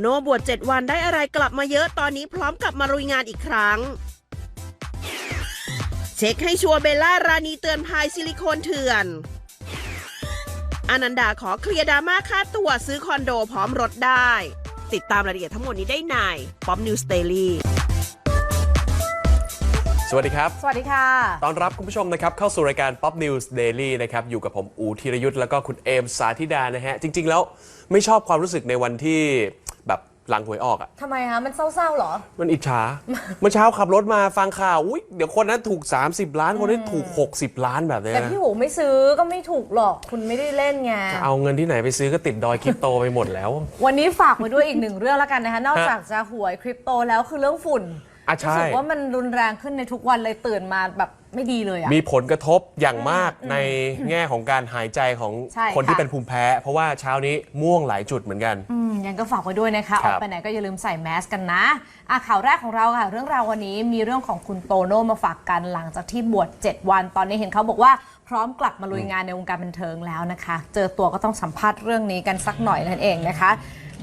โน่บวช7วันได้อะไรกลับมาเยอะตอนนี้พร้อมกลับมารุยงานอีกครั้ง เช็คให้ชัวร์เบลล่ารานีเตือนภัยซิลิโคนเถื่อนอนันดาขอเคลียร์ดราม่าค่าตัวซื้อคอนโดพร้อมรถได้ ติดตามรายละเอียดทั้งหมดนี้ได้ในป๊อปนิวสเตอรี่ สวัสดีครับ สวัสดีค่ะต้อนรับคุณผู้ชมนะครับเข้าสู่รายการ Pop News Daily นะครับอยู่กับผมอูธีรยุทธ์แล้วก็คุณเอมสาธิดานะฮะ จริง ๆ แล้วไม่ชอบความรู้สึกในวันที่แบบหลังหวยออกอะ่ะทำไมคะมันเศร้าๆเหรอ มันอิจฉา เมื่อเช้าขับรถมาฟังข่าวอุ้ยเดี๋ยวคนนั้นถูก 30 ล้านคนนี้ถูก 60 ล้านแบบเนี้ยแต่พี่หูไม่ซื้อก็ไม่ถูกหรอกคุณไม่ได้เล่นไงจะเอาเงินที่ไหนไปซื้อก็ติดดอยคริปโตไปหมดแล้ว วันนี้ฝากไว้ด้วยอีกหนึ่งเรื่องแล้วกันนะคะนอกจากจะหวยคริปโตแล้วคือเรื่องฝุ่น อะใช่รู้สึกว่ามันรุนแรงขึ้นในทุกวันเลยตื่นมาแบบไม่ดีเลยอะมีผลกระทบอย่างมากในแง่ของการหายใจของใช่คนที่ค่ะ เป็นภูมิแพ้ เพราะว่าเช้านี้ม่วงหลายจุดเหมือนกัน อืมยังก็ฝากไว้ด้วยนะคะ คอรัอบ กไปไหนก็อย่าลืมใส่แมสกันนะอะข่าวแรกของเราค่ะ เรื่องราววันนี้มีเรื่องของคุณโตโน่มาฝากกันหลังจากที่บวช 7 วัน ตอนนี้เห็นเขาบอกว่าพร้อมกลับมาลุยงานในวงการบันเทิงแล้วนะคะ เจอตัวก็ต้องสัมภาษณ์เรื่องนี้กันสักหน่อยนั่นเองนะคะ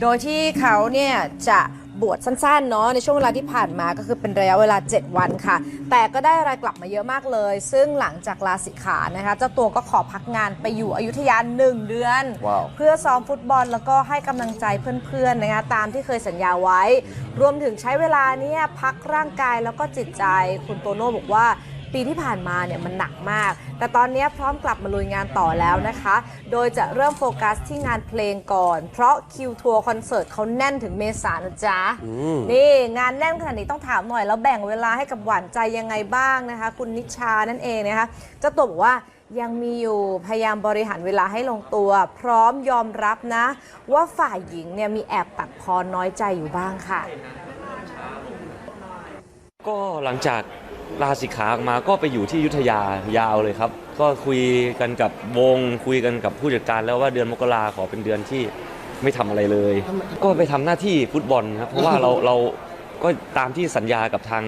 โดยที่เขาเนี่ยจะ บวชสั้นๆเนาะในช่วงเวลาที่ผ่านมาก็คือเป็นระยะเวลา 7 วันค่ะ แต่ก็ได้อะไรกลับมาเยอะมากเลย ซึ่งหลังจากลาสิกขานะคะเจ้าตัวก็ขอพักงานไปอยู่อยุธยาหนึ่งเดือนว้าวเพื่อซ้อมฟุตบอลแล้วก็ให้กำลังใจเพื่อนๆนะคะตามที่เคยสัญญาไว้ รวมถึงใช้เวลาเนี่ยพักร่างกายแล้วก็จิตใจคุณโตโน่บอกว่า ปีที่ผ่านมาเนี่ยมันหนักมาก แต่ตอนนี้พร้อมกลับมาลุยงานต่อแล้วนะคะ โดยจะเริ่มโฟกัสที่งานเพลงก่อน เพราะคิวทัวร์คอนเสิร์ตเขาแน่นถึงเมษานะจ๊ะ นี่งานแน่นขนาดนี้ต้องถามหน่อยแล้วแบ่งเวลาให้กับหวานใจยังไงบ้างนะคะ คุณนิชานั่นเองนะคะเจ้าตัวบอกว่ายังมีอยู่พยายามบริหารเวลาให้ลงตัว พร้อมยอมรับนะ ว่าฝ่ายหญิงเนี่ยมีแอบตัดพอน้อยใจอยู่บ้างค่ะ ก็หลังจาก ลาสิกขาออกมาก็ไปอยู่ที่ยุทธยายาวเลยครับ ก็คุยกันกับวงคุยกันกับผู้จัดการแล้วว่าเดือนมกราขอเป็นเดือนที่ไม่ทำอะไรเลย ก็ไปทำหน้าที่ฟุตบอลครับ เพราะว่าเราเราก็ตามที่สัญญากับทาง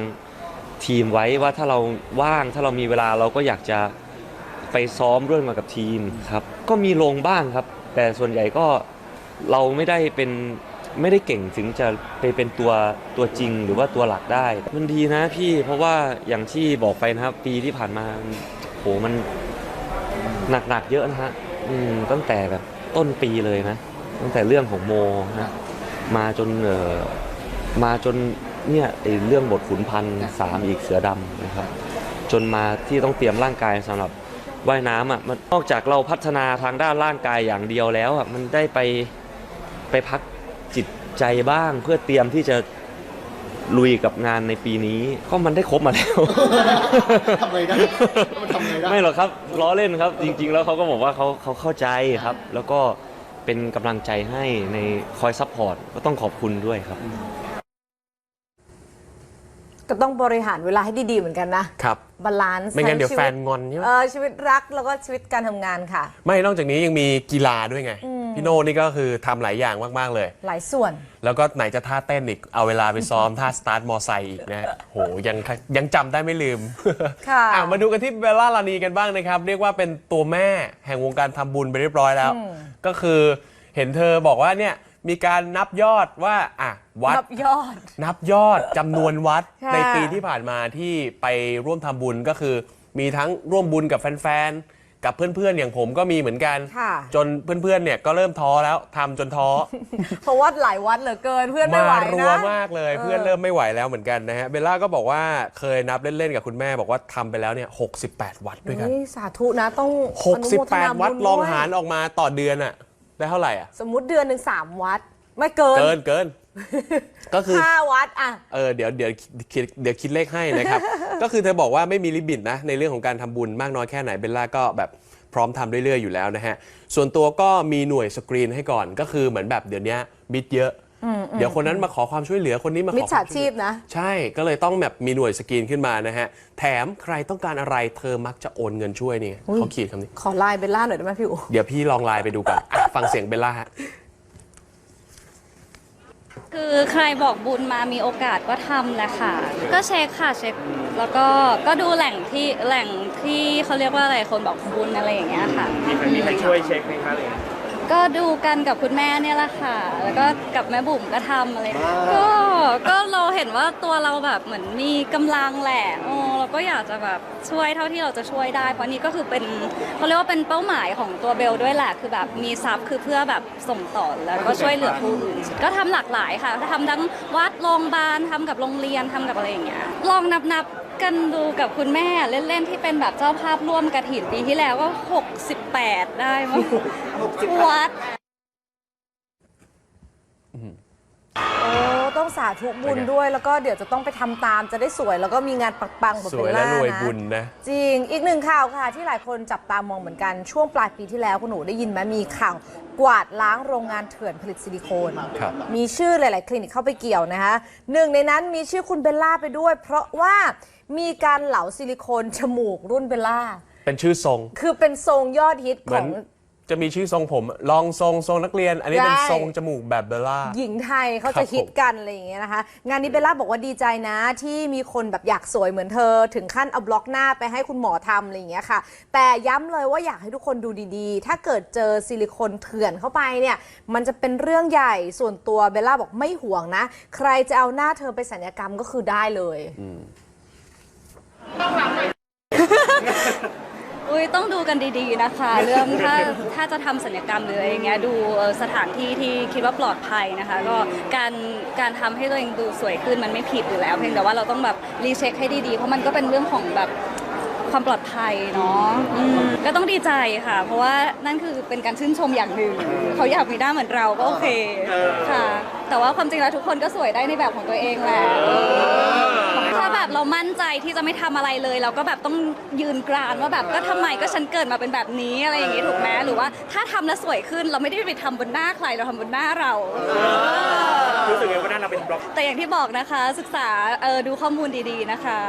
ทีมไว้ว่าถ้าเราว่างถ้าเรามีเวลาเราก็อยากจะไปซ้อมร่วมมากับทีมครับ ก็มีลงบ้างครับ แต่ส่วนใหญ่ก็เราไม่ได้เป็น ไม่ได้เก่งถึงจะไปเป็นตัวตัวจริงหรือว่าตัวหลักได้ มันดีนะพี่เพราะว่าอย่างที่บอกไปนะครับ ปีที่ผ่านมาโหมันหนักๆเยอะนะฮะตั้งแต่แบบต้นปีเลยนะ ตั้งแต่เรื่องของโมนะมาจนเออมาจนเนี่ยไอเรื่องบทขุนพันธ์สามอีกเสือดำนะครับ จนมาที่ต้องเตรียมร่างกายสำหรับว่ายน้ำอะมันนอกจากเราพัฒนาทางด้านร่างกายอย่างเดียวแล้วอะมันได้ไปไปพัก ใจบ้างเพื่อเตรียมที่จะลุยกับงานในปีนี้ก็มันได้ครบมาแล้วทำไงได้มันทำไงได้ไม่หรอกครับล้อเล่นครับ จริง ๆ แล้วเขาก็บอกว่าเขาเขาเข้าใจครับ แล้วก็เป็นกำลังใจให้ในคอยซัพพอร์ตก็ต้องขอบคุณด้วยครับ ก็ต้องบริหารเวลาให้ดีๆเหมือนกันนะครับบาลานซ์ไม่งั้นเดี๋ยวทั้แฟชีนงอนใช่ไหมเออชีวิตรักแล้วก็ชีวิตการทำงานค่ะ ไม่นอกจากนี้ยังมีกีฬาด้วยไง พี่โน่นี่ก็คือทำหลายอย่างมาก ๆ เลย หลายส่วน แล้วก็ไหนจะท่าเต้นอีก เอาเวลาไปซ้อม ท่าสตาร์ทมอไซค์อีกนะฮะโหยังยังจำได้ไม่ลืมค่ะ อ่มาดูกันที่เบลล่าลานีกันบ้างนะครับ เรียกว่าเป็นตัวแม่แห่งวงการทำบุญไปเรียบร้อยแล้ว ก็คือเห็นเธอบอกว่าเนี่ย มีการนับยอดว่าอะวัด นับยอด นับยอดจำนวนวัดค่ะ ในปีที่ผ่านมาที่ไปร่วมทำบุญก็คือ มีทั้งร่วมบุญกับแฟนๆ กับเพื่อนๆ อย่างผมก็มีเหมือนกัน ค่ะ จนเพื่อนๆ เนี่ยก็เริ่มท้อแล้วทำจนท้อ เพราะว่าหลายวัดเหลือเกินเพื่อนไม่ไหวมารัวนะ มากเลยเออเพื่อนเริ่มไม่ไหวแล้วเหมือนกันนะฮะเบลล่าก็บอกว่าเคยนับเล่นๆ กับคุณแม่บอกว่าทำไปแล้วเนี่ย68 วัดด้วยกัน นี่สาธุนะต้องอนุโมทนา68 วัดบุญลองด้วยหารออกมาต่อเดือนอะ ได้เท่าไหร่อะสมมุติเดือนหนึ่งสามวัด ไม่เกินเกินเกิน ก็คือ ห้าวัดอะ เออเดี๋ยวเดี๋ยวคิดเดี๋ยวคิดเลขให้นะครับ ก็คือเธอบอกว่าไม่มีลิมิตนะ ในเรื่องของการทำบุญมากน้อยแค่ไหนเบลล่าก็แบบพร้อมทำเรื่อยๆอยู่แล้วนะฮะ ส่วนตัวก็มีหน่วยสกรีนให้ก่อนก็คือเหมือนแบบเดี๋ยวนี้มิดเยอะ เดี๋ยวคนนั้นมาขอความช่วยเหลือคนนี้มาขอมิจฉาชีพควมวยเหลือนะ ใช่ก็เลยต้องแบบมีหน่วยสกรีนขึ้นมานะฮะ แถมใครต้องการอะไรเธอมักจะโอนเงินช่วยนี่เขาขีดคำนี้ ขอไลน์เบลล่าหน่อยได้ไหมพี่อู๋เดี๋ยวพี่ลองไลน์ไปดูก่อนอะฟังเสียงเบลล่าฮะ คือใครบอกบุญมามีโอกาสก็ทำแหละค่ะ ก็เช็คค่ะเช็คแล้วก็ก็ดูแหล่งที่แหล่งที่เขาเรียกว่าอะไรคนบอกบุญอะไรอย่างเงี้ยค่ะ มีใครมีใครช่วยเช็คไหมคะเลย ก็ดูกันกับคุณแม่เนี่ยแหละค่ะ แล้วก็กับแม่บุ๋มก็ทำอะไรก็ก็เราเห็นว่าตัวเราแบบเหมือนมีกำลังแหละโอ้เราก็อยากจะแบบช่วยเท่าที่เราจะช่วยได้ เพราะนี่ก็คือเป็นเขาเรียกว่าเป็นเป้าหมายของตัวเบลด้วยแหละ คือแบบมีทรัพย์คือเพื่อแบบส่งต่อแล้วก็ช่วยเหลือผู้อื่น ก็ทำหลากหลายค่ะทำทั้งวัดโรงพยาบาลทำกับโรงเรียนทำกับอะไรอย่างเงี้ย ลองนับนับๆ กันดูกับคุณแม่เล่นๆที่เป็นแบบเจ้าภาพร่วมกระถินปีที่แล้วก็ 68 ได้มั้งวัด โอ้ต้องสาธุบุญด้วย แล้วก็เดี๋ยวจะต้องไปทำตามจะได้สวย แล้วก็มีงานปังๆแบบสเบวยลและล่ารวยนะบุญนะ จริงอีกหนึ่งข่าวค่ะ ที่หลายคนจับตามองเหมือนกันช่วงปลายปีที่แล้วคุณหนูได้ยินไหมมีข่าวกวาดล้างโรงงานเถื่อนผลิตซิลิโคน ครับ มีชื่อหลาย ๆ คลินิกเข้าไปเกี่ยวนะคะหนึ่งในนั้นมีชื่อคุณเบลล่าไปด้วย เพราะว่ามีการเหลาซิลิโคนจมูกรุ่นเบลล่า เป็นชื่อทรง คือเป็นทรงยอดฮิตเหขมืออนง จะมีชื่อทรงผมลองทรงทรงนักเรียน อันนี้เป็นได้ ทรงจมูกแบบเบลล่า หญิงไทยเขาครัจะบฮิตกันอะไรอย่างเงี้ยนะคะ งานนี้เบลล่าบอกว่าดีใจนะที่มีคนแบบอยากสวยเหมือนเธอ ถึงขั้นเอาบล็อกหน้าไปให้คุณหมอทำอะไรอย่างเงี้ยค่ะ แต่ย้ำเลยว่าอยากให้ทุกคนดูดีๆ ถ้าเกิดเจอซิลิโคนเถื่อนเข้าไปเนี่ย มันจะเป็นเรื่องใหญ่ส่วนตัวเบลล่าบอกไม่ห่วงนะ ใครจะเอาหน้าเธอไปสัญญกรรมก็คือได้เลยอุ้ ยต้องดูกันดีๆนะคะ เรื่องถ้าถ้าจะทำศัลยกรรมหรืออะไรอย่างเงี้ยดูเอ่อสถานที่ที่คิดว่าปลอดภัยนะคะ ก็การการทำให้ตัวเองดูสวยขึ้นมันไม่ผิดอยู่แล้วเพียงแต่ว่าเราต้องแบบรีเช็คให้ดีๆ เพราะมันก็เป็นเรื่องของแบบความปลอดภัยเนาะอืมก็ต้องดีใจค่ะ เพราะว่านั่นคือเป็นการชื่นชมอย่างหนึ่งเขาอยากมีหน้าเหมือนเราก็โอเคค่ะ แต่ว่าความจริงแล้วทุกคนก็สวยได้ในแบบของตัวเองแหละถ้า แบบเรามั่นใจที่จะไม่ทำอะไรเลย เราก็แบบต้องยืนกรานว่าแบบก็ทำไมก็ฉันเกิดมาเป็นแบบนี้อะไรอย่างงี้ถูกไหมหรือว่าถ้าทำแล้วสวยขึ้นเราไม่ได้ไปทำบนหน้าใครเราทำบนหน้าเรา รู้สึกไงว่าหน้าเราเป็นบล็อก แต่อย่างที่บอกนะคะศึกษาเออดูข้อมูลดีๆนะคะ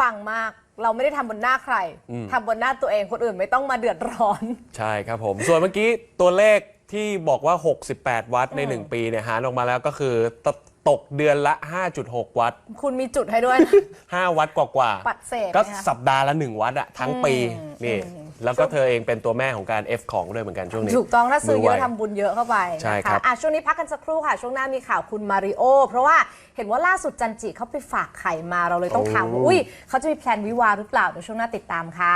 ปังมาก เราไม่ได้ทำบนหน้าใครอืมทำบนหน้าตัวเองคนอื่นไม่ต้องมาเดือดร้อน ใช่ครับผม ส่วนเมื่อกี้ตัวเลขที่บอกว่า 68 วัตต์ใน 1 ปีเนี่ยหารออกมาแล้วก็คือต ตกเดือนละ 5.6 วัตต์ คุณมีจุดให้ด้วยนะ 5 วัตต์กว่าๆ ปัดเศษก็นะคะ สัปดาห์ละ 1 วัตต์อะทั้งปีนี่แล้วก็เธอเองเป็นตัวแม่ของการ F ของด้วยเหมือนกันช่วงนี้ถูกต้องถ้าซื้อเยอะมืไว ทำบุญเยอะเข้าไปใช่นะครัคะบ อะช่วงนี้พักกันสักครู่ค่ะ ช่วงหน้ามีข่าวคุณมาริโอ เพราะว่าเห็นว่าล่าสุดจันจิเขาไปฝากไข่มาเราเลยต้องถามว่าอุ้ยเขาจะมีแพลนวิวาห์หรือเปล่าเดี๋ยวช่วงหน้าติดตามค่ะ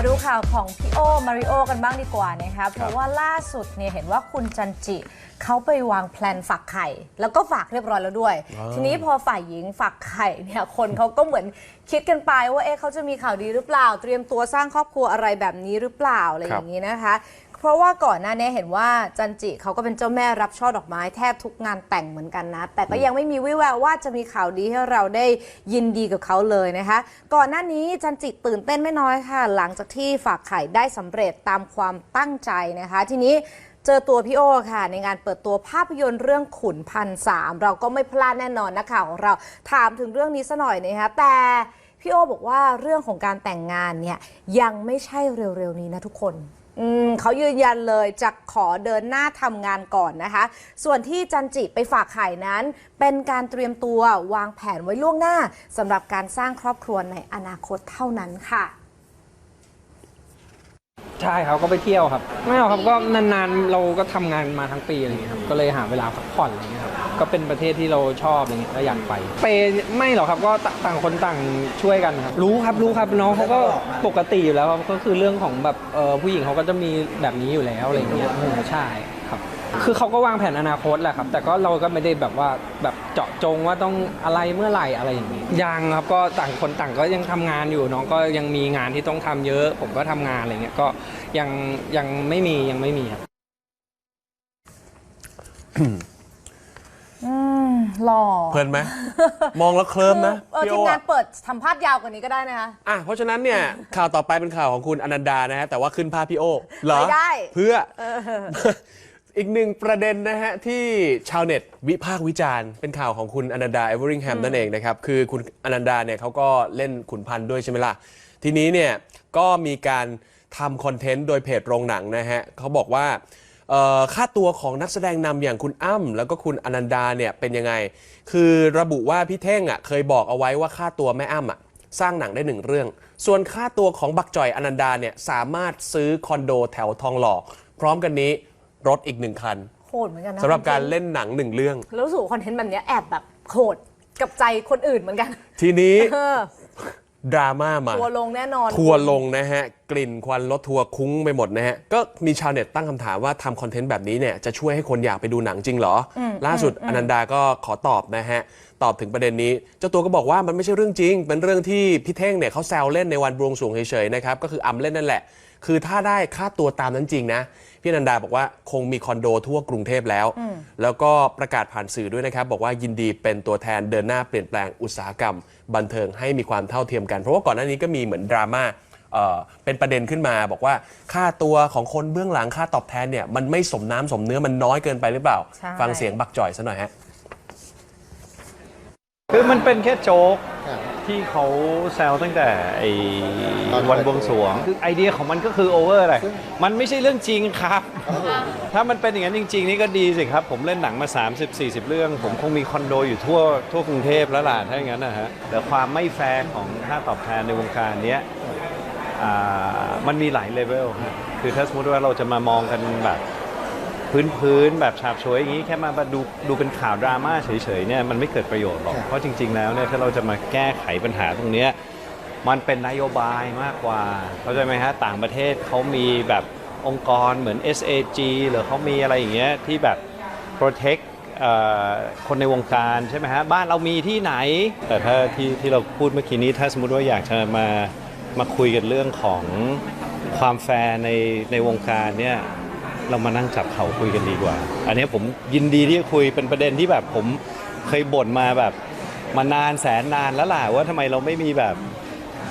มาดูข่าวของพี่โอมาริโอกันบ้างดีกว่านะคะเพราะว่าล่าสุดเนี่ยเห็นว่าคุณจันจิเขาไปวางแพลนฝากไข่ แล้วก็ฝากเรียบร้อยแล้วด้วย ทีนี้พอฝ่ายหญิงฝากไข่เนี่ยคนเขาก็เหมือนคิดกันไปว่าเอ๊ะเขาจะมีข่าวดีหรือเปล่า เตรียมตัวสร้างครอบครัวอะไรแบบนี้หรือเปล่าอะไรอย่างนี้นะคะ เพราะว่าก่อนหน้านี้เห็นว่าจันจิเขาก็เป็นเจ้าแม่รับช่อดอกไม้แทบทุกงานแต่งเหมือนกันนะ แต่ก็ยังไม่มีวิแววว่าจะมีข่าวดีให้เราได้ยินดีกับเขาเลยนะคะ ก่อนหน้านี้จันจิตื่นเต้นไม่น้อยค่ะ หลังจากที่ฝากไข่ได้สำเร็จตามความตั้งใจนะคะ ทีนี้เจอตัวพี่โอค่ะ ในงานเปิดตัวภาพยนตร์เรื่องขุนพันสามเราก็ไม่พลาดแน่นอนนักข่าวของเราถามถึงเรื่องนี้ซะหน่อยนะคะแต่พี่โอบอกว่าเรื่องของการแต่งงานเนี่ยยังไม่ใช่เร็วๆนี้นะทุกคน เขายืนยันเลยจะขอเดินหน้าทำงานก่อนนะคะ ส่วนที่จันจิไปฝากไข่นั้น เป็นการเตรียมตัววางแผนไว้ล่วงหน้าสำหรับการสร้างครอบครัวในอนาคตเท่านั้นค่ะ ใช่ครับก็ไปเที่ยวครับ ไม่เอาครับก็นานๆเราก็ทำงานมาทั้งปีอะไรอย่างเงี้ยครับก็เลยหาเวลาพักผ่อนอะไรอย่างเงี้ยครับก็เป็นประเทศที่เราชอบอะไรเงี้ยก็อยากไปเปย์ไม่หรอกครับก็ตต่างคนต่างช่วยกันครับ รู้ครับรู้ครับน้องเขาก็ปกติอยู่แล้วครับก็คือเรื่องของแบบเออผู้หญิงเขาก็จะมีแบบนี้อยู่แล้วอะไรเงี้ยอืมใช่ ครับคือเขาก็วางแผนอนาคตแหละครับ แต่ก็เราก็ไม่ได้แบบว่าแบบเจาะจงว่าต้องอะไรเมื่อไหร่อะไรอย่างนี้ยังครับก็ต่างคนต่างก็ยังทำงานอยู่น้องก็ยังมีงานที่ต้องทำเยอะ ผมก็ทำงานอะไรเงี้ยก็ยังยังไม่มียังไม่มีครับอืมหล่อเพลินไหม มองแล้วเคลิ้มนะเออพี่ทีโอมงานอะเปิดทำภาพยาวกว่านี้ก็ได้นะคะอะเพราะฉะนั้นเนี่ยข่าวต่อไปเป็นข่าวของคุณอนันดานะฮะแต่ว่าขึ้นภาพพี่โอเหรอไม่ได้เพื่อ อีกหนึ่งประเด็นนะฮะ ที่ชาวเน็ตวิพากษ์วิจารณ์ เป็นข่าวของคุณอนันดาเอเวอริงแฮมนั่นเองนะครับ คือคุณอนันดาเนี่ยเขาก็เล่นขุนพันธ์ด้วยใช่ไหมล่ะ ทีนี้เนี่ยก็มีการทำคอนเทนต์โดยเพจโรงหนังนะฮะเขาบอกว่าเอ่อค่าตัวของนักแสดงนำอย่างคุณอ้ำแล้วก็คุณอนันดาเนี่ยเป็นยังไง คือระบุว่าพี่เท่งอะเคยบอกเอาไว้ว่าค่าตัวแม่อ้ำอะสร้างหนังได้หนึ่งเรื่อง ส่วนค่าตัวของบักจ่อยอนันดาเนี่ยสามารถซื้อคอนโดแถวทองหล่อพร้อมกันนี้ รถอีกหนึ่งคันโหดเหมือนกันนะสำหรับการจงๆเล่นหนังหนึ่งเรื่อง แล้วรู้สึกว่าคอนเทนต์แบบเนี้ยแอบแบบโหดกับใจคนอื่นเหมือนกันทีนี้เออดราม่ามา ทัวร์ลงแน่นอน ทัวร์ลงนะฮะ กลิ่นควันรถทัวร์คุ้งไปหมดนะฮะ ก็มีชาวเน็ตตั้งคำถามว่าทำคอนเทนต์แบบนี้เนี่ย จะช่วยให้คนอยากไปดูหนังจริงเหรออล่าสุดอนันดาก็ขอตอบนะฮะ ตอบถึงประเด็นนี้ เจ้าตัวก็บอกว่ามันไม่ใช่เรื่องจริง เป็นเรื่องที่พี่เท่งเนี่ยเขาแซวเล่นในวันบวงสรวงเฉยๆนะครับ ก็คืออำเล่นนั่นแหละ คือถ้าได้ค่าตัวตามนั้นจริงนะ พี่อนันดาบอกว่าคงมีคอนโดทั่วกรุงเทพแล้ว แล้วก็ประกาศผ่านสื่อด้วยนะครับ บอกว่ายินดีเป็นตัวแทนเดินหน้าเปลี่ยนแปลงอุตสาหกรรม บันเทิงให้มีความเท่าเทียมกัน เพราะว่าก่อนหน้านี้ก็มีเหมือนดราม่าเอ่อเป็นประเด็นขึ้นมาบอกว่าค่าตัวของคนเบื้องหลังค่าตอบแทนเนี่ยมันไม่สมน้ำสมเนื้อมันน้อยเกินไปหรือเปล่าใช่ฟังเสียงบักจ่อยซะหน่อยฮะคือมันเป็นแค่โจ๊กครับ ที่เขาแซวตั้งแต่ไอ้ตอนวันบวงสรวง คือไอเดียของมันก็คือโอเวอร์อะไรซึ่งมันไม่ใช่เรื่องจริงครับ ถ้ามันเป็นอย่างนั้นจริง ๆ นี่ก็ดีสิครับ ผมเล่นหนังมา 30-40 เรื่อง ผมคงมีคอนโดอยู่ทั่วทั่วกรุงเทพแล้วล่ะถ้าอย่างนั้นนะฮะแต่ความไม่แฟร์ของค่าตอบแทนในวงการเนี้ยอ่ามันมีหลายเลเวลครับคือถ้าสมมติว่าเราจะมามองกันแบบ พื้นๆแบบฉาบฉวยอย่างนี้แค่มาดูดูเป็นข่าวดราม่าเฉยๆเนี่ยมันไม่เกิดประโยชน์หรอกครับเพราะจริง ๆ แล้วเนี่ยถ้าเราจะมาแก้ไขปัญหาตรงเนี้ยมันเป็นนโยบายมากกว่า เข้าใจไหมฮะต่างประเทศเขามีแบบองค์กรเหมือน SAG หรือเขามีอะไรอย่างเงี้ยที่แบบ protect เอ่อคนในวงการใช่ไหมฮะบ้านเรามีที่ไหน แต่ถ้าที่ที่เราพูดเมื่อกี้นี้ ถ้าสมมติว่าอยากจะมามาคุยกันเรื่องของความแฟร์ในในวงการเนี่ย เรามานั่งจับเขาคุยกันดีกว่า อันนี้ผมยินดีที่จะคุยเป็นประเด็นที่แบบผมเคยบ่นมาแบบมานานแสนนานแล้วล่ะว่าทำไมเราไม่มีแบบ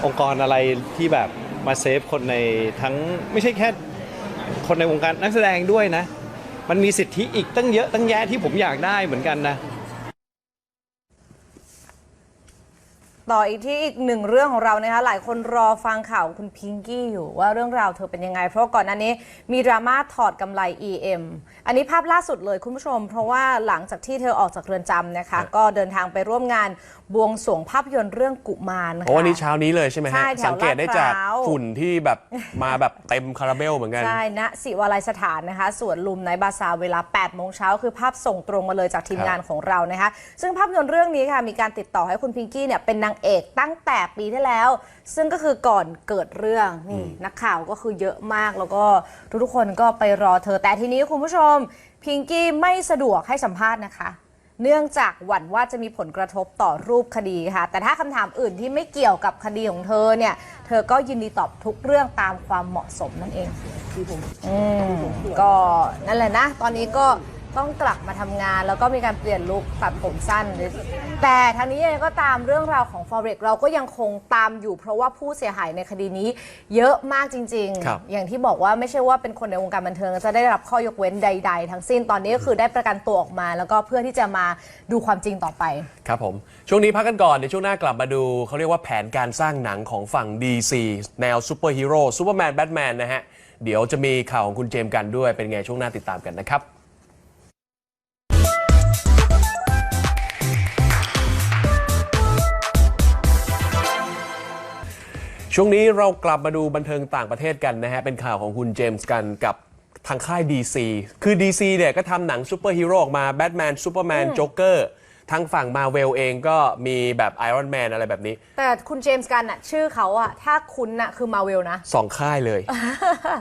องค์กรอะไรที่แบบมาเซฟคนในทั้งไม่ใช่แค่คนในวงการนักแสดงด้วยนะ มันมีสิทธิอีกตั้งเยอะตั้งแยะที่ผมอยากได้เหมือนกันนะ ต่ออีกที่อีกหนึ่งเรื่องของเรานะคะหลายคนรอฟังข่าวคุณพิงกี้อยู่ว่าเรื่องราวเธอเป็นยังไง เพราะว่าก่อนหน้านี้มีดราม่าถอดกำไร EM อันนี้ภาพล่าสุดเลยคุณผู้ชม เพราะว่าหลังจากที่เธอออกจากเรือนจำนะคะ ก็เดินทางไปร่วมงานบวงสรวงภาพยนตร์เรื่องกุมารค่ะโอ้วันนี้เช้านี้เลยใช่ไหมใช่ฮะ แถวสังเกตได้จากลาดพร้าว ฝุ่นที่แบบมาแบบเต็มคาราเบลเหมือนกัน ใช่ณศิวาลัยสถานนะคะสวนลุมในบาซาร์เวลา 8 โมงเช้า คือภาพส่งตรงมาเลยจากทีมครับ งานของเรานะคะ ซึ่งภาพยนตร์เรื่องนี้ค่ะ มีการติดต่อให้คุณพิงกี้เนี่ยเป็นนางเอกตั้งแต่ปีที่แล้ว ซึ่งก็คือก่อนเกิดเรื่องนี่นักข่าวก็คือเยอะมากแล้วก็ทุกๆคนก็ไปรอเธอแต่ทีนี้คุณผู้ชม พิงกี้ไม่สะดวกให้สัมภาษณ์นะคะ เนื่องจากหวั่นว่าจะมีผลกระทบต่อรูปคดีค่ะ แต่ถ้าคำถามอื่นที่ไม่เกี่ยวกับคดีของเธอเนี่ย เธอก็ยินดีตอบทุกเรื่องตามความเหมาะสมนั่นเองอืมก็นั่นแหละนะ ตอนนี้ก็ ต้องกลับมาทำงาน แล้วก็มีการเปลี่ยนลุคตัดผมสั้น แต่ทางนี้ยังไงก็ตามเรื่องราวของ Forex เราก็ยังคงตามอยู่ เพราะว่าผู้เสียหายในคดีนี้เยอะมากจริง ครับ ๆ อย่างที่บอกว่าไม่ใช่ว่าเป็นคนในวงการบันเทิง จะได้รับข้อยกเว้นใด ๆ ทั้งสิ้นตอนนี้ก็คือได้ประกันตัวออกมา แล้วก็เพื่อที่จะมาดูความจริงต่อไป ครับผมช่วงนี้พักกันก่อนเดี๋ยวช่วงหน้ากลับมาดูเขาเรียกว่าแผนการสร้างหนังของฝั่ง DC แนวซูเปอร์ฮีโร่ซูเปอร์แมนแบทแมนนะฮะ เดี๋ยวจะมีข่าวของคุณเจมส์กันด้วยเป็นไงช่วงหน้าติดตามกันนะครับ ช่วงนี้เรากลับมาดูบันเทิงต่างประเทศกันนะฮะ เป็นข่าวของคุณเจมส์กันกับทางค่าย DC คือ DC เนี่ยก็ทำหนังซูเปอร์ฮีโร่ออกมาแบทแมนซูเปอร์แมนโจ๊กเกอร์ทางฝั่งมาเวลเองก็มีแบบไอรอนแมนอะไรแบบนี้ แต่คุณเจมส์กันอะชื่อเขาอะถ้าคุณอะคือมาเวลนะสองค่ายเลย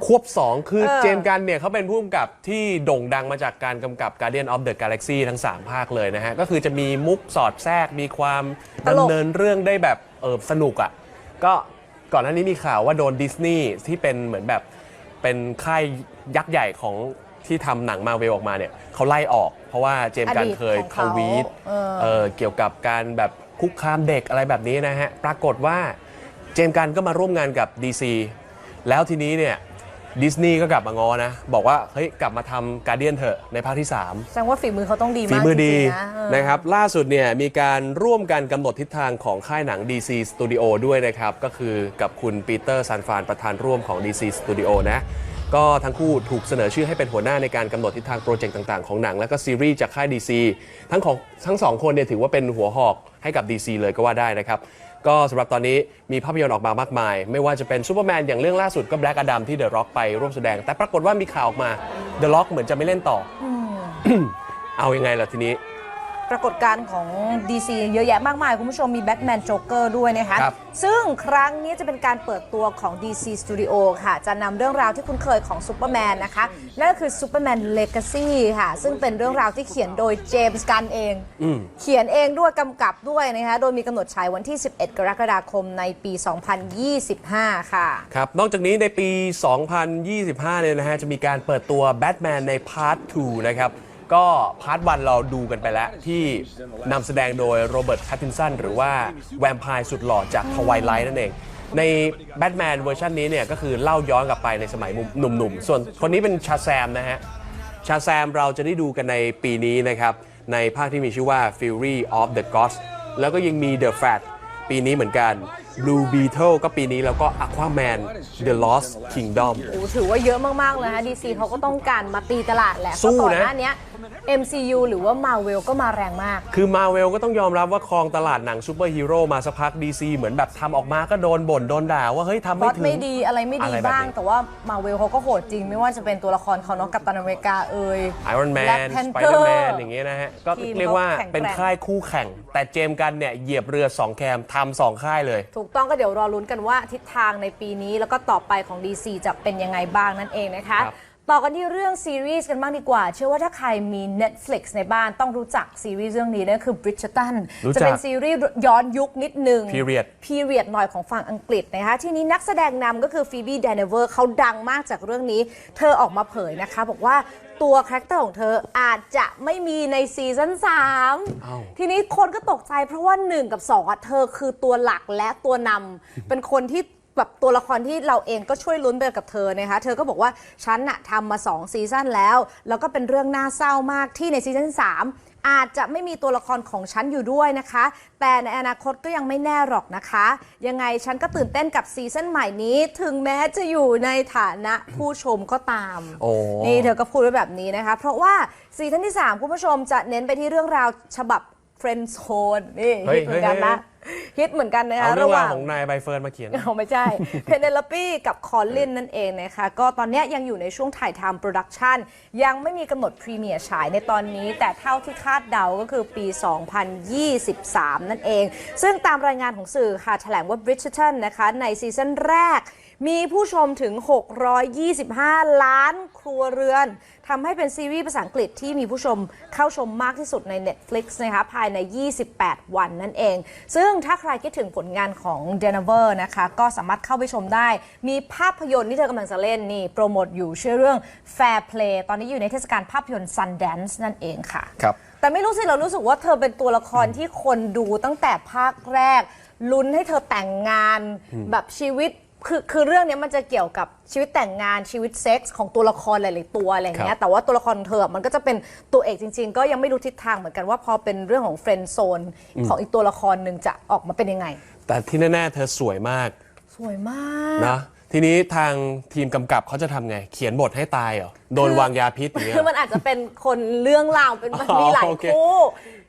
ควบ 2 คือเออ เจมส์กันเนี่ยเขาเป็นผู้กำกับที่โด่งดังมาจากการกำกับ Guardian of the Galaxy ทั้ง 3 ภาคเลยนะฮะ ก็คือจะมีมุกสอดแทรกมีความดำเนินเรื่องได้แบบเออสนุกอะ่ะก็ ก่อนหน้านี้มีข่าวว่าโดนดิสนีย์ที่เป็นเหมือนแบบเป็นค่ายยักษ์ใหญ่ของที่ทำหนังมาเวลออกมาเนี่ยเขาไล่ออก เพราะว่าเจมส์กันอดีตเคยของทเขาวีตเออ เออเกี่ยวกับการแบบคุกคามเด็กอะไรแบบนี้นะฮะ ปรากฏว่าเจมส์กันก็มาร่วมงานกับ DC แล้วทีนี้เนี่ย ดิสนีย์ก็กลับมางอนะ บอกว่า เฮ้ย กลับมาทำการเดียนเถอะในภาคที่ 3 แสดงว่าฝีมือเขาต้องดีฝีมากมือจดีริงๆนะเออนะครับ ล่าสุดเนี่ยมีการร่วมกันกำหนดทิศทางของค่ายหนัง DC Studio ด้วยนะครับ ก็คือกับคุณปีเตอร์ซันฟานประธานร่วมของ DC Studio นะ ก็ทั้งคู่ถูกเสนอชื่อให้เป็นหัวหน้าในการกำหนดทิศทางโปรเจกต์ต่างๆของหนัง และก็ซีรีส์จากค่าย DC ทั้งของทั้งสองคนเนี่ยถือว่าเป็นหัวหอกให้กับ DC เลยก็ว่าได้นะครับ ก็สำหรับตอนนี้มีภาพยนตร์ออกมามากมาย ไม่ว่าจะเป็นซูเปอร์แมนอย่างเรื่องล่าสุดก็แบล็กอดัมที่เดอะร็อกไปร่วมแสดง แต่ปรากฏว่ามีข่าวออกมาเดอะร็อกเหมือนจะไม่เล่นต่ออเอายังไงล่ะทีนี้ ปรากฏการณ์ของ DC เยอะแยะมากมาย คุณผู้ชมมีแบทแมนโจ๊กเกอร์ด้วยนะคะ ครับ ซึ่งครั้งนี้จะเป็นการเปิดตัวของ DC Studio ค่ะ จะนำเรื่องราวที่คุ้นเคยของซูเปอร์แมนนะคะ นั่นก็คือซูเปอร์แมนเลกาซีค่ะ ซึ่งเป็นเรื่องราวที่เขียนโดยเจมส์กันเอง อืม เขียนเองด้วยกำกับด้วยนะคะ โดยมีกำหนดฉายวันที่ 11 กรกฎาคมในปี 2025 ค่ะ ครับ นอกจากนี้ในปี 2025 เนี่ยนะฮะ จะมีการเปิดตัวแบทแมนในพาร์ท 2 นะครับ ก็พาร์ท1เราดูกันไปแล้ว ที่นำแสดงโดยโรเบิร์ตแพตตินสันหรือว่าแวมไพร์สุดหล่อจากทวายไลท์นั่นเอง ในแบทแมนเวอร์ชันนี้เนี่ยก็คือเล่าย้อนกลับไปในสมัยหนุ่มๆ ส่วนคนนี้เป็นชาแซมนะฮะ ชาแซมเราจะได้ดูกันในปีนี้นะครับ ในภาคที่มีชื่อว่า Fury of the Gods แล้วก็ยังมี The Fat ปีนี้เหมือนกัน Blue Beetle ก็ปีนี้แล้วก็ Aquaman The Lost Kingdom โอ้ถือว่าเยอะมาก ๆ เลยนะ DC เขาก็ต้องการมาตีตลาดแหละเพสู้ราะก่อนนะหน้าเนี้ย MCU หรือว่า Marvel ก็มาแรงมาก คือมาเวลก็ต้องยอมรับว่าครองตลาดหนังซูเปอร์ฮีโร่มาสักพัก DC เหมือนแบบทำออกมาก็โดนบ่นโดนด่าว่าเฮ้ยทำพไม่ล็อตถึง ไม่ดีอะไรไม่ดีอะไรแบบนี้บ้างแต่ว่ามาเวลเขาก็โหดจริง ไม่ว่าจะเป็นตัวละครเขาเนาะกับตันอเมริกาเอ่ย Iron Black Man Panther Spider-Man อย่างเงี้ยนะฮะ ก็ทีมเรียกว่าเขาแข็งแกร่ง เป็นค่ายคู่แข่ง แต่เจมส์กันเนี่ย เหยียบเรือ 2 แคมทำสองค่ายเลย ถูกต้องก็เดี๋ยวรอลุ้นกันว่าทิศทางในปีนี้แล้วก็ต่อไปของ DC จะเป็นยังไงบ้างนั่นเองนะคะ ครับ ต่อกันที่เรื่องซีรีส์กันบ้างดีกว่า เชื่อว่าถ้าใครมี Netflix ในบ้านต้องรู้จักซีรีส์เรื่องนี้นั่นคือ Bridgerton รู้จัก จะเป็นซีรีส์ย้อนยุคนิดนึง Period พีเรียดหน่อยของฝั่งอังกฤษนะคะ ที่นี้นักแสดงนำก็คือฟีบี้แดนเวอร์เขาดังมากจากเรื่องนี้ เธอออกมาเผยนะคะ บอกว่าตัวคาแรคเตอร์ของเธออาจจะไม่มีในซีซั่นอ้าว 3ทีนี้คนก็ตกใจเพราะว่า 1 กับ2อะเธอคือตัวหลักและตัวนำเป็นคนที่ แบบตัวละครที่เราเองก็ช่วยลุ้นไปกับเธอนะคะ เธอก็บอกว่าฉันน่ะทำมา2ซีซั่นแล้ว แล้วก็เป็นเรื่องน่าเศร้ามากที่ในซีซั่น3อาจจะไม่มีตัวละครของฉันอยู่ด้วยนะคะ แต่ในอนาคตก็ยังไม่แน่หรอกนะคะ ยังไงฉันก็ตื่นเต้นกับซีซั่นใหม่นี้ ถึงแม้จะอยู่ในฐานะผู้ชมก็ตาม โอ้ นี่เธอก็พูดไว้แบบนี้นะคะ เพราะว่าซีซั่นที่ 3 คุณผู้ชมจะเน้นไปที่เรื่องราวฉบับเฟรนด์โซนนี่เฮ้ยฮิตเหมือนกันนะ ฮิตเหมือนกันนะเอาคะเรื่องระหราว่าวงของนายใบเฟิร์นมาเขียน เอาไม่ใช่ เพเนล o ปี้กับคอลลินนั่นเองนะคะ ก็ตอนเนี้ยยังอยู่ในช่วงถ่ายทำโปรดักชันยังไม่มีกำหนดพรีเมียร์ฉายในตอนนี้ แต่เท่าที่คาดเดาก็คือปี 2023 นั่นเอง ซึ่งตามรายงานของสื่อค่ะแถลงว่า Bridgerton นะคะ ในซีซั่นแรก มีผู้ชมถึง 625 ล้านครัวเรือน ทำให้เป็นซีรีส์ภาษาอังกฤษที่มีผู้ชมเข้าชมมากที่สุดใน Netflix นะคะภายใน 28 วันนั่นเอง ซึ่งถ้าใครคิดถึงผลงานของ d e n เวอร์นะคะ ก็สามารถเข้าไปชมได้ มีภาพยนตร์ที่เธอกำลังจะเล่นนี่ โปรโมทอยู่ชื่อเรื่อง Fair Play ตอนนี้อยู่ในเทศกาลภาพยนตร์ Sundance นั่นเองค่ะครับแต่ไม่รู้สิเรารู้สึกว่าเธอเป็นตัวละครที่คนดูตั้งแต่ภาคแรกลุ้นให้เธอแต่งงานแบบชีวิต คือคือเรื่องเนี้ยมันจะเกี่ยวกับชีวิตแต่งงานชีวิตเซ็กส์ของตัวละครหลายๆตัวอะไรอย่างเงี้ครัยบ แต่ว่าตัวละครของเธอมันก็จะเป็นตัวเอกจริง ๆ ก็ยังไม่รู้ทิศทางเหมือนกันว่าพอเป็นเรื่องของเฟรนด์โซนของอีกตัวละครหนึ่งจะออกมาเป็นยังไง แต่ที่แน่ ๆ เธอสวยมากสวยมาก นะทีนี้ทางทีมกำกับเขาจะทำไง เขียนบทให้ตายเหรอโดนวางยาพิษอย่างเงี้ย คือมันอาจจะเป็นคนเรื่องราวเป็นมันอ๋อมีหลายโอเค คู่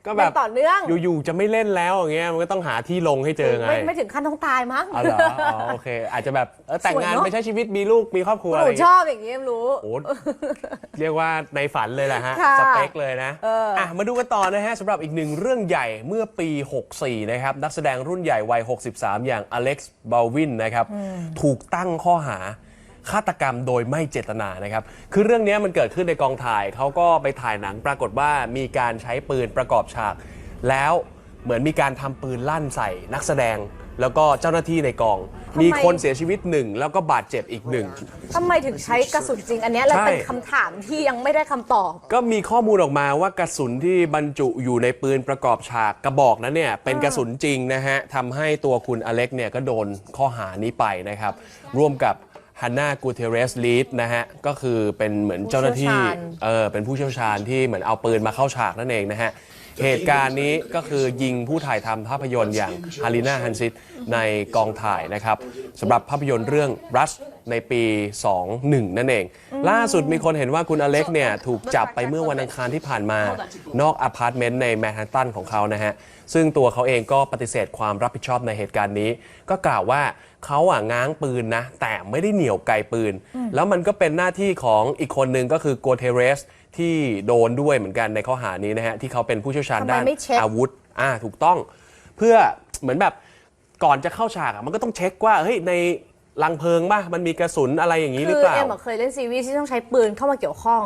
ก็แบบเป็นต่อเนื่องอยู่ๆจะไม่เล่นแล้วอย่างเงี้ยมันก็ต้องหาที่ลงให้เจอไงไม่ไม่ถึงขั้นต้องตายมั้ง อ๋อเหรออ๋อโอเค อาจจะแบบเออแต่งงานสวยเนอะ ไปใช้ชีวิตมีลูกมีครอบครัวหอะไรนูอย่างชเงี้ยอบอย่างนี้รู้ โอ้เรียกว่าในฝันเลยแหละฮะ ค่ะสเปคเลยนะเอออะมาดูกันต่อนะฮะสำหรับอีกหนึ่งเรื่องใหญ่เมื่อปี 64 นะครับ นักแสดงรุ่นใหญ่วัย 63 อย่างอเล็กซ์บาวินนะครับ ถูกตั้งข้อหา ฆาตกรรมโดยไม่เจตนานะครับ คือเรื่องนี้มันเกิดขึ้นในกองถ่ายเขาก็ไปถ่ายหนังปรากฏว่ามีการใช้ปืนประกอบฉาก แล้วเหมือนมีการทำปืนลั่นใส่นักแสดง แล้วก็เจ้าหน้าที่ในกอง ทำไม มีคนเสียชีวิตหนึ่งแล้วก็บาดเจ็บอีกหนึ่ง ทำไมถึงใช้กระสุนจริงอันเนี้ยเลยใช่ เป็นคำถามที่ยังไม่ได้คำตอบ ก็มีข้อมูลออกมาว่ากระสุนที่บรรจุอยู่ในปืนประกอบฉากกระบอกนั้นเนี่ยเป็นกระสุนจริงนะฮะทำให้ตัวคุณอเล็กเนี่ยก็โดนข้อหานี้ไปนะครับ ร่วมกับ ฮันนากูเทเรสลีดนะฮะ ก็คือเป็นเหมือนเจ้าหน้าที่ผู้เชี่ยวชาญเออ เป็นผู้เชี่ยวชาญที่เหมือนเอาปืนมาเข้าฉากนั่นเองนะฮะ เหตุการณ์นี้ก็คือยิงผู้ถ่ายทำภาพยนตร์อย่างฮาริน่าฮันซิตในกองถ่ายนะครับสำหรับภาพยนตร์เรื่อง Rush ในปี 21 นั่นเอง ล่าสุดมีคนเห็นว่าคุณอเล็กเนี่ยถูกจับไปเมื่อวันอังคารที่ผ่านมา นอกอพาร์ตเมนต์ในแมนฮัตตันของเขานะฮะ ซึ่งตัวเขาเองก็ปฏิเสธความรับผิดชอบในเหตุการณ์นี้ ก็กล่าวว่าเขาอะง้างปืนนะ แต่ไม่ได้เหนี่ยวไกลปืน แล้วมันก็เป็นหน้าที่ของอีกคนนึงก็คือโกเทเรสที่โดนด้วยเหมือนกันในข้อหานี้นะฮะที่เขาเป็นผู้เชี่ยวชาญทำไมด้านไม่เช็คอาวุธอ่าถูกต้อง เพื่อเหมือนแบบก่อนจะเข้าฉากอะมันก็ต้องเช็คว่าเฮ้ยใน ลังเพลิงป่ะมันมีกระสุนอะไรอย่างนี้หรือคือเปล่าเอ็มอะเคยเล่นซีรีส์ที่ต้องใช้ปืนเข้ามาเกี่ยวข้อง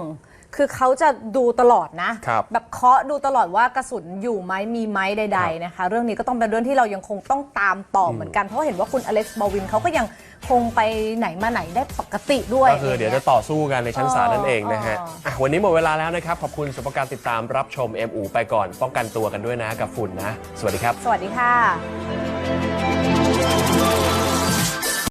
คือเขาจะดูตลอดนะ ครับแบบเคาะดูตลอดว่ากระสุนอยู่ไหมมีไหมใด ๆนะคะ เรื่องนี้ก็ต้องเป็นเรื่องที่เรายังคงต้องตามต่อเหมือนกัน เพราะเห็นว่าคุณอเล็กซ์บอวินเขาก็ยังคงไปไหนมาไหนได้ปกติด้วย ก็คือเดี๋ยวจะต่อสู้กันในชั้นศาลนั่นเองนะฮะอ๋ออ่อะวันนี้หมดเวลาแล้วนะครับ ขอบคุณสำหรับการติดตามรับชม MU ไปก่อนป้องกันตัวกันด้วยนะกับฝุ่นนะ สวัสดีครับ สวัสดีค่ะ